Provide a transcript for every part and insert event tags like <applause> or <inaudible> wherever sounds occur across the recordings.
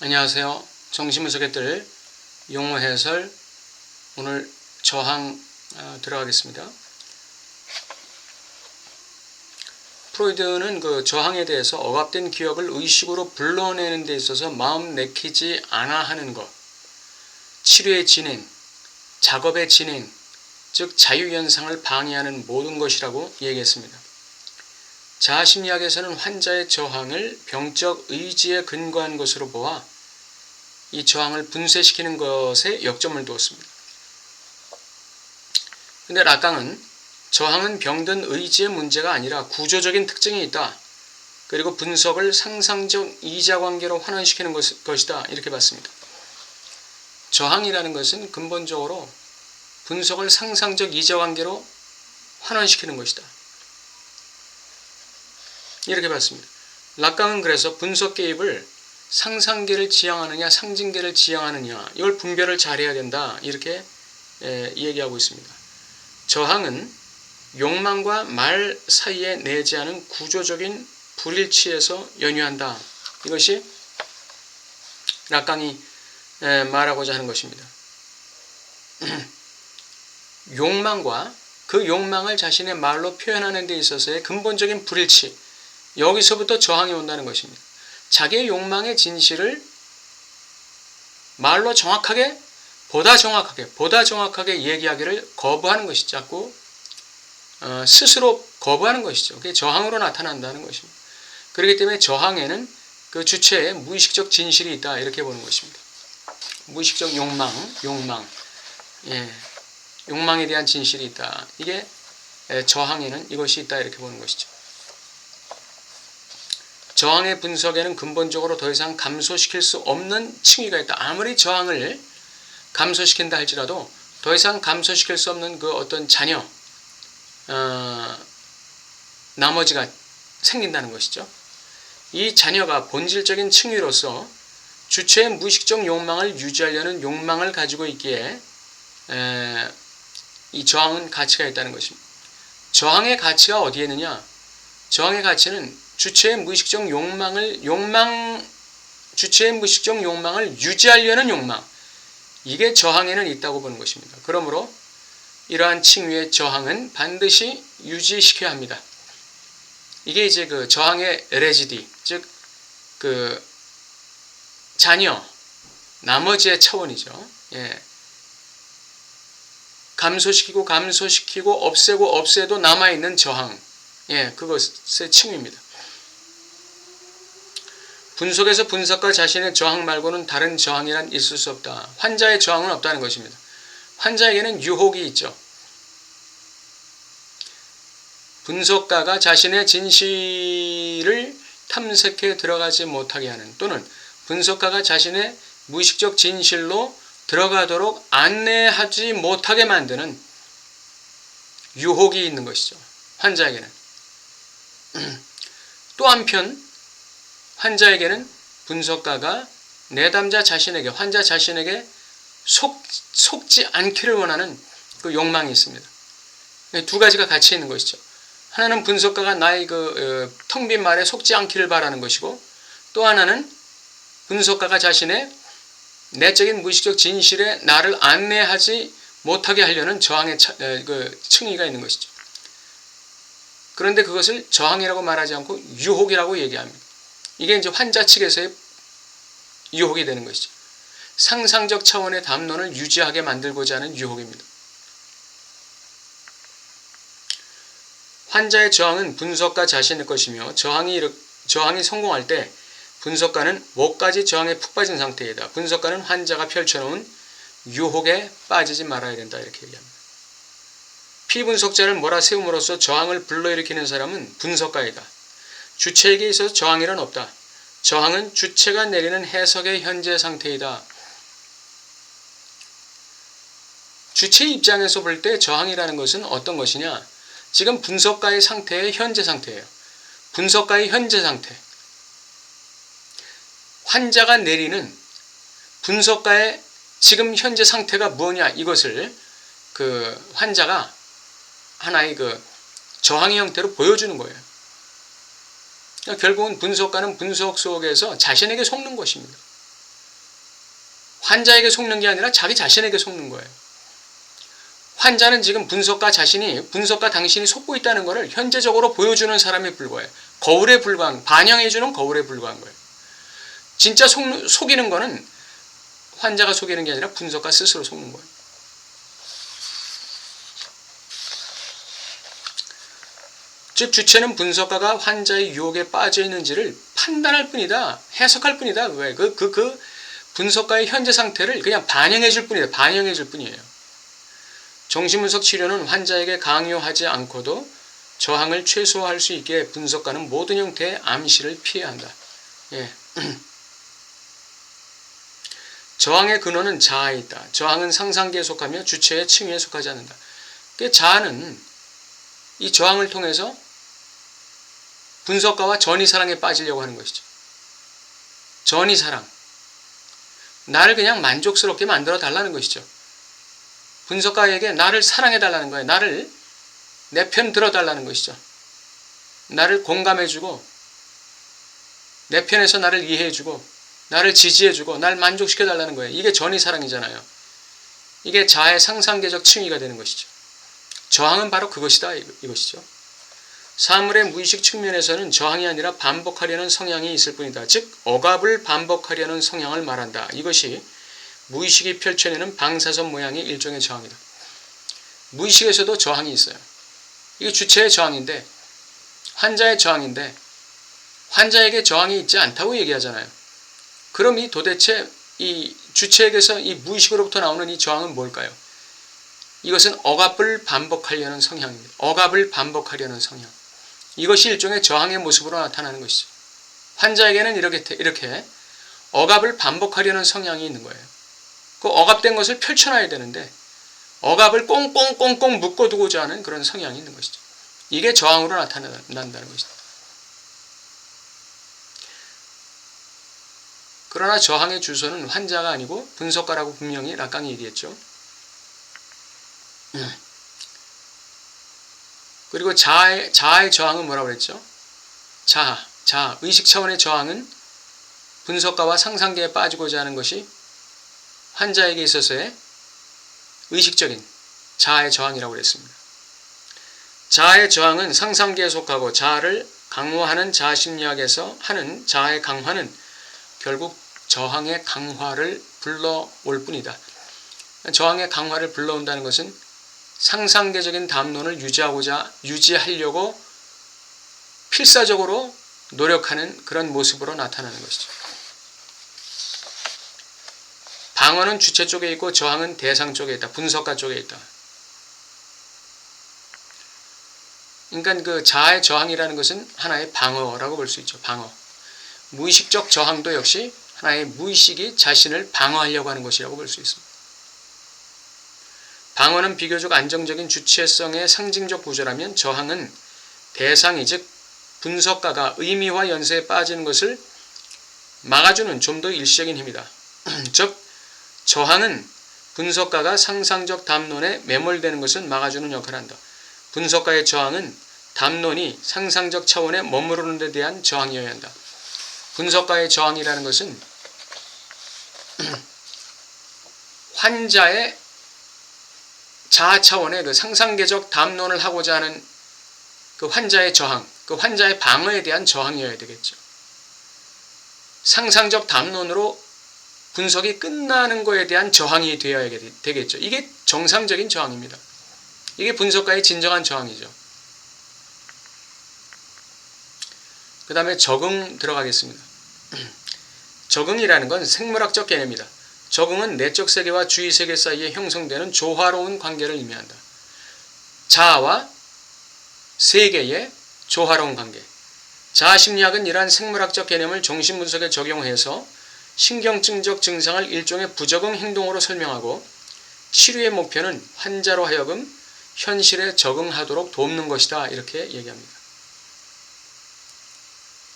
안녕하세요. 정신분석의들 용어 해설 오늘 저항 어, 들어가겠습니다. 프로이드는 그 저항에 대해서 억압된 기억을 의식으로 불러내는 데 있어서 마음 내키지 않아 하는 것, 치료의 진행, 작업의 진행, 즉 자유현상을 방해하는 모든 것이라고 얘기했습니다. 자아심리학에서는 환자의 저항을 병적 의지에 근거한 것으로 보아 이 저항을 분쇄시키는 것에 역점을 두었습니다. 근데 락강은 저항은 병든 의지의 문제가 아니라 구조적인 특징이 있다. 그리고 분석을 상상적 이자관계로 환원시키는 것, 것이다. 이렇게 봤습니다. 저항이라는 것은 근본적으로 분석을 상상적 이자관계로 환원시키는 것이다. 이렇게 봤습니다. 락강은 그래서 분석 개입을 상상계를 지향하느냐 상징계를 지향하느냐 이걸 분별을 잘해야 된다 이렇게 에, 얘기하고 있습니다. 저항은 욕망과 말 사이에 내재하는 구조적인 불일치에서 연유한다. 이것이 락강이 에, 말하고자 하는 것입니다. <clears throat> 욕망과 그 욕망을 자신의 말로 표현하는 데 있어서의 근본적인 불일치 여기서부터 저항이 온다는 것입니다. 자기의 욕망의 진실을 말로 정확하게 보다 정확하게 보다 정확하게 얘기하기를 거부하는 것이 자꾸 어, 스스로 거부하는 것이죠. 그게 저항으로 나타난다는 것입니다. 그렇기 때문에 저항에는 그 주체의 무의식적 진실이 있다 이렇게 보는 것입니다. 무의식적 욕망, 욕망, 예, 욕망에 대한 진실이 있다. 이게 저항에는 이것이 있다 이렇게 보는 것이죠. 저항의 분석에는 근본적으로 더 이상 감소시킬 수 없는 층위가 있다. 아무리 저항을 감소시킨다 할지라도 더 이상 감소시킬 수 없는 그 어떤 잔여, 어, 나머지가 생긴다는 것이죠. 이 잔여가 본질적인 층위로서 주체의 무의식적 욕망을 유지하려는 욕망을 가지고 있기에 에, 이 저항은 가치가 있다는 것입니다. 저항의 가치가 어디에 있느냐? 저항의 가치는 주체의 무의식적 욕망을 욕망 주체의 무의식적 욕망을 유지하려는 욕망 이게 저항에는 있다고 보는 것입니다. 그러므로 이러한 칭위의 저항은 반드시 유지시켜야 합니다. 이게 이제 그 저항의 레지디 즉 그 자녀 나머지의 차원이죠. 예. 감소시키고 감소시키고 없애고 없애도 남아 있는 저항 예, 그것의 칭입니다. 분석에서 분석과 자신의 저항 말고는 다른 저항이란 있을 수 없다. 환자의 저항은 없다는 것입니다. 환자에게는 유혹이 있죠. 분석가가 자신의 진실을 탐색해 들어가지 못하게 하는 또는 분석가가 자신의 무의식적 진실로 들어가도록 안내하지 못하게 만드는 유혹이 있는 것이죠. 환자에게는. <clears throat> 또 한편 환자에게는 분석가가 내담자 자신에게 환자 자신에게 속, 속지 않기를 원하는 그 욕망이 있습니다. 두 가지가 같이 있는 것이죠. 하나는 분석가가 나의 그 어, 텅빈 말에 속지 않기를 바라는 것이고 또 하나는 분석가가 자신의 내적인 무의식적 진실에 나를 안내하지 못하게 하려는 저항의 차, 그 층위가 있는 것이죠. 그런데 그것을 저항이라고 말하지 않고 유혹이라고 얘기합니다. 이게 이제 환자 측에서의 유혹이 되는 것이죠. 상상적 차원의 담론을 유지하게 만들고자 하는 유혹입니다. 환자의 저항은 분석가 자신의 것이며 저항이, 저항이 성공할 때 분석가는 뭐까지 저항에 푹 빠진 상태이다. 분석가는 환자가 펼쳐놓은 유혹에 빠지지 말아야 된다. 이렇게 얘기합니다. 피분석자를 몰아세움으로써 저항을 불러일으키는 사람은 분석가이다. 주체에게 있어서 저항이란 없다. 저항은 주체가 내리는 해석의 현재 상태이다. 주체 입장에서 볼 때 저항이라는 것은 어떤 것이냐? 지금 분석가의 상태의 현재 상태예요. 분석가의 현재 상태. 환자가 내리는 분석가의 지금 현재 상태가 무엇냐 이것을 그 환자가 하나의 그 저항의 형태로 보여주는 거예요. 그러니까 결국은 분석가는 분석 속에서 자신에게 속는 것입니다. 환자에게 속는 게 아니라 자기 자신에게 속는 거예요. 환자는 지금 분석가 자신이 분석가 당신이 속고 있다는 것을 현재적으로 보여주는 사람에 불과해요. 거울에 불과한 반영해주는 거울에 불과한 거예요. 진짜 속, 속이는 거는 환자가 속이는 게 아니라 분석가 스스로 속는 거예요. 즉 주체는 분석가가 환자의 유혹에 빠져 있는지를 판단할 뿐이다. 해석할 뿐이다. 왜? 그, 그, 그 분석가의 현재 상태를 그냥 반영해 줄 뿐이다. 반영해 줄 뿐이에요. 정신분석 치료는 환자에게 강요하지 않고도 저항을 최소화할 수 있게 분석가는 모든 형태의 암시를 피해야 한다. 예. <clears throat> 저항의 근원은 자아에 있다. 저항은 상상계에 속하며 주체의 층위에 속하지 않는다. 그 자아는 이 저항을 통해서 분석가와 전이 사랑에 빠지려고 하는 것이죠. 전이 사랑. 나를 그냥 만족스럽게 만들어 달라는 것이죠. 분석가에게 나를 사랑해 달라는 거예요. 나를 내 편 들어 달라는 것이죠. 나를 공감해 주고 내 편에서 나를 이해해 주고 나를 지지해 주고 날 만족시켜 달라는 거예요. 이게 전이 사랑이잖아요. 이게 자의 상상계적 층위가 되는 것이죠. 저항은 바로 그것이다 이것이죠. 사물의 무의식 측면에서는 저항이 아니라 반복하려는 성향이 있을 뿐이다. 즉 억압을 반복하려는 성향을 말한다. 이것이 무의식이 펼쳐내는 방사선 모양의 일종의 저항이다. 무의식에서도 저항이 있어요. 이게 주체의 저항인데 환자의 저항인데 환자에게 저항이 있지 않다고 얘기하잖아요. 그럼 이 도대체 이 주체에게서 이 무의식으로부터 나오는 이 저항은 뭘까요? 이것은 억압을 반복하려는 성향입니다. 억압을 반복하려는 성향. 이것이 일종의 저항의 모습으로 나타나는 것이죠. 환자에게는 이렇게, 이렇게 억압을 반복하려는 성향이 있는 거예요. 그 억압된 것을 펼쳐놔야 되는데 억압을 꽁꽁꽁꽁 묶어두고자 하는 그런 성향이 있는 것이죠. 이게 저항으로 나타난다는 것이죠. 그러나 저항의 주소는 환자가 아니고 분석가라고 분명히 락강이 얘기했죠. 그리고 자아의, 자아의 저항은 뭐라고 그랬죠? 자아, 자아, 의식 차원의 저항은 분석가와 상상계에 빠지고자 하는 것이 환자에게 있어서의 의식적인 자아의 저항이라고 그랬습니다. 자아의 저항은 상상계에 속하고 자아를 강화하는 자아심리학에서 하는 자아의 강화는 결국 저항의 강화를 불러올 뿐이다. 저항의 강화를 불러온다는 것은 상상계적인 담론을 유지하고자 유지하려고 필사적으로 노력하는 그런 모습으로 나타나는 것이죠. 방어는 주체 쪽에 있고 저항은 대상 쪽에 있다. 분석가 쪽에 있다. 그러니까 그 자아의 저항이라는 것은 하나의 방어라고 볼 수 있죠. 방어. 무의식적 저항도 역시 하나의 무의식이 자신을 방어하려고 하는 것이라고 볼 수 있습니다. 방어는 비교적 안정적인 주체성의 상징적 구조라면 저항은 대상이 즉 분석가가 의미와 연세에 빠지는 것을 막아주는 좀 더 일시적인 힘이다. <clears throat> 즉 저항은 분석가가 상상적 담론에 매몰되는 것을 막아주는 역할을 한다. 분석가의 저항은 담론이 상상적 차원에 머무르는 데 대한 저항이어야 한다. 분석가의 저항이라는 것은 <clears throat> 환자의 자아 차원의 그 상상계적 담론을 하고자 하는 그 환자의 저항, 그 환자의 방어에 대한 저항이어야 되겠죠. 상상적 담론으로 분석이 끝나는 것에 대한 저항이 되어야 되겠죠. 이게 정상적인 저항입니다. 이게 분석가의 진정한 저항이죠. 그 다음에 적응 들어가겠습니다. <clears throat> 적응이라는 건 생물학적 개념이다. 적응은 내적 세계와 주위 세계 사이에 형성되는 조화로운 관계를 의미한다. 자아와 세계의 조화로운 관계. 자아 심리학은 이러한 생물학적 개념을 정신분석에 적용해서 신경증적 증상을 일종의 부적응 행동으로 설명하고 치료의 목표는 환자로 하여금 현실에 적응하도록 돕는 것이다. 이렇게 얘기합니다.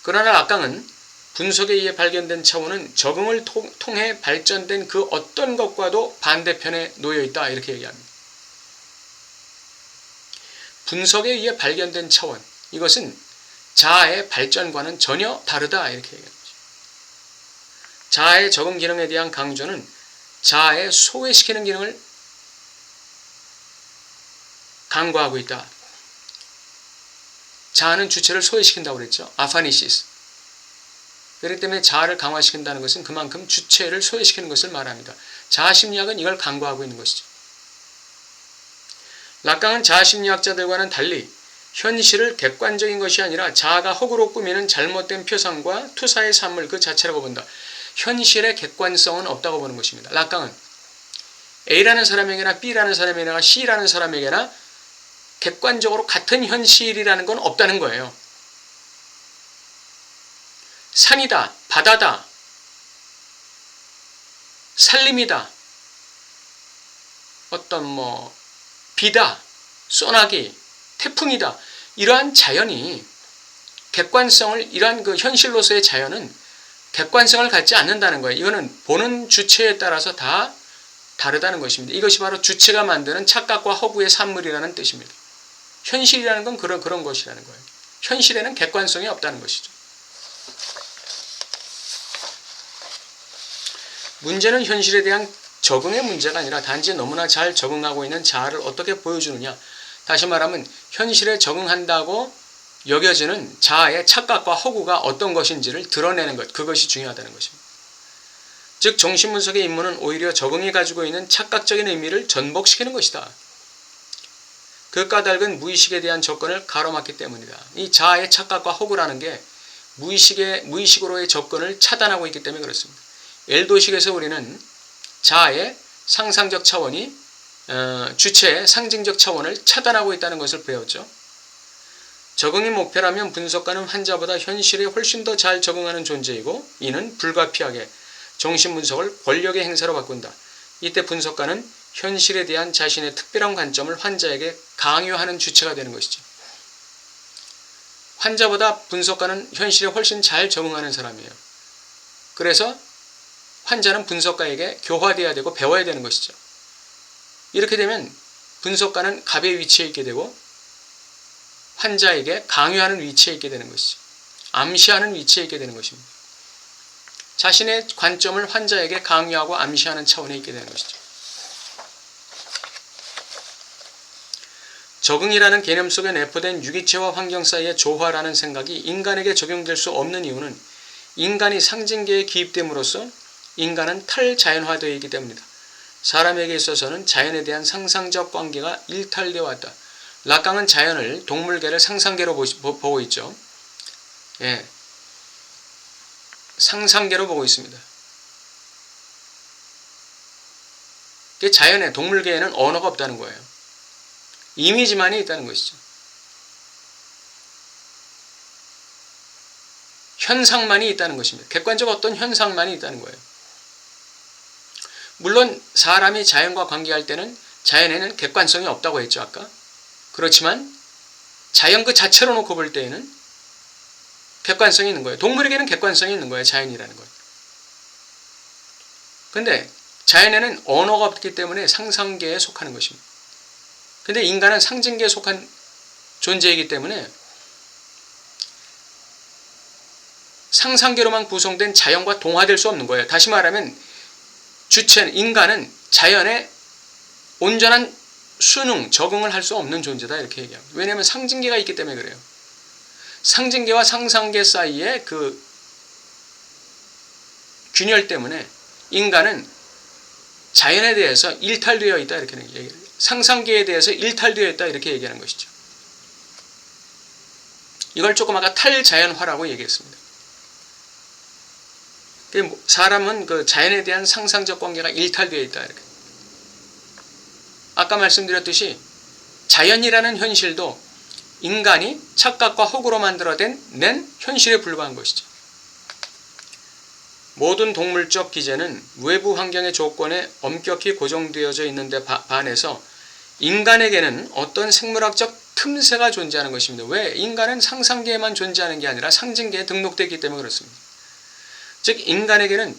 그러나 악강은 분석에 의해 발견된 차원은 적응을 통해 발전된 그 어떤 것과도 반대편에 놓여 있다. 이렇게 얘기합니다. 분석에 의해 발견된 차원, 이것은 자아의 발전과는 전혀 다르다. 이렇게 얘기합니다. 자아의 적응 기능에 대한 강조는 자아의 소외시키는 기능을 강구하고 있다. 자아는 주체를 소외시킨다고 그랬죠. 아파니시스. 그렇기 때문에 자아를 강화시킨다는 것은 그만큼 주체를 소외시키는 것을 말합니다. 자아 심리학은 이걸 강구하고 있는 것이죠. 락강은 자아 심리학자들과는 달리 현실을 객관적인 것이 아니라 자아가 허구로 꾸미는 잘못된 표상과 투사의 산물 그 자체라고 본다. 현실의 객관성은 없다고 보는 것입니다. 락강은 A라는 사람에게나 B라는 사람에게나 C라는 사람에게나 객관적으로 같은 현실이라는 건 없다는 거예요. 산이다, 바다다, 산림이다, 어떤 뭐 비다, 소나기, 태풍이다. 이러한 자연이 객관성을 이러한 그 현실로서의 자연은 객관성을 갖지 않는다는 거예요. 이거는 보는 주체에 따라서 다 다르다는 것입니다. 이것이 바로 주체가 만드는 착각과 허구의 산물이라는 뜻입니다. 현실이라는 건 그런 그런 것이라는 거예요. 현실에는 객관성이 없다는 것이죠. 문제는 현실에 대한 적응의 문제가 아니라 단지 너무나 잘 적응하고 있는 자아를 어떻게 보여주느냐. 다시 말하면 현실에 적응한다고 여겨지는 자아의 착각과 허구가 어떤 것인지를 드러내는 것. 그것이 중요하다는 것입니다. 즉 정신분석의 임무는 오히려 적응이 가지고 있는 착각적인 의미를 전복시키는 것이다. 그 까닭은 무의식에 대한 접근을 가로막기 때문이다. 이 자아의 착각과 허구라는 게 무의식의 무의식으로의 접근을 차단하고 있기 때문에 그렇습니다. 엘도식에서 우리는 자아의 상상적 차원이 어, 주체의 상징적 차원을 차단하고 있다는 것을 배웠죠. 적응이 목표라면 분석가는 환자보다 현실에 훨씬 더 잘 적응하는 존재이고 이는 불가피하게 정신분석을 권력의 행사로 바꾼다. 이때 분석가는 현실에 대한 자신의 특별한 관점을 환자에게 강요하는 주체가 되는 것이죠. 환자보다 분석가는 현실에 훨씬 잘 적응하는 사람이에요. 그래서 환자는 분석가에게 교화돼야 되고 배워야 되는 것이죠. 이렇게 되면 분석가는 갑의 위치에 있게 되고 환자에게 강요하는 위치에 있게 되는 것이죠. 암시하는 위치에 있게 되는 것입니다. 자신의 관점을 환자에게 강요하고 암시하는 차원에 있게 되는 것이죠. 적응이라는 개념 속에 내포된 유기체와 환경 사이의 조화라는 생각이 인간에게 적용될 수 없는 이유는 인간이 상징계에 기입됨으로써 인간은 탈자연화되어 있기 때문이다. 사람에게 있어서는 자연에 대한 상상적 관계가 일탈되어 왔다. 락강은 자연을 동물계를 상상계로 보고 있죠. 예. 상상계로 보고 있습니다. 자연의 동물계에는 언어가 없다는 거예요. 이미지만이 있다는 것이죠. 현상만이 있다는 것입니다. 객관적 어떤 현상만이 있다는 거예요. 물론 사람이 자연과 관계할 때는 자연에는 객관성이 없다고 했죠, 아까. 그렇지만 자연 그 자체로 놓고 볼 때에는 객관성이 있는 거예요. 동물에게는 객관성이 있는 거예요, 자연이라는 것. 근데 자연에는 언어가 없기 때문에 상상계에 속하는 것입니다. 근데 인간은 상징계에 속한 존재이기 때문에 상상계로만 구성된 자연과 동화될 수 없는 거예요. 다시 말하면 주체는 인간은 자연에 온전한 수능, 적응을 할 수 없는 존재다 이렇게 얘기합니다. 왜냐하면 상징계가 있기 때문에 그래요. 상징계와 상상계 사이에 그 균열 때문에 인간은 자연에 대해서 일탈되어 있다 이렇게 얘기해요. 상상계에 대해서 일탈되어 있다 이렇게 얘기하는 것이죠. 이걸 조금 아까 탈자연화라고 얘기했습니다. 그 사람은 그 자연에 대한 상상적 관계가 일탈되어 있다 이렇게. 아까 말씀드렸듯이 자연이라는 현실도 인간이 착각과 허구로 만들어낸 낸 현실에 불과한 것이죠. 모든 동물적 기제는 외부 환경의 조건에 엄격히 고정되어져 있는데 반해서 인간에게는 어떤 생물학적 틈새가 존재하는 것입니다. 왜? 인간은 상상계에만 존재하는 게 아니라 상징계에 등록되기 때문에 그렇습니다. 즉 인간에게는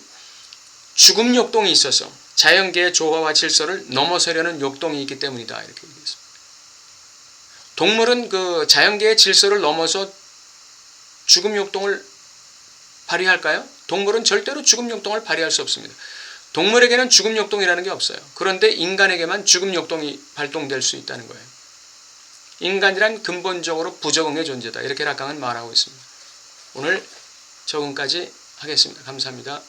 죽음 욕동이 있어서 자연계의 조화와 질서를 넘어서려는 욕동이 있기 때문이다 이렇게 얘기했습니다. 동물은 그 자연계의 질서를 넘어서 죽음 욕동을 발휘할까요? 동물은 절대로 죽음 욕동을 발휘할 수 없습니다. 동물에게는 죽음 욕동이라는 게 없어요. 그런데 인간에게만 죽음 욕동이 발동될 수 있다는 거예요. 인간이란 근본적으로 부적응의 존재다. 이렇게 락강은 말하고 있습니다. 오늘 적응까지 하겠습니다. 감사합니다.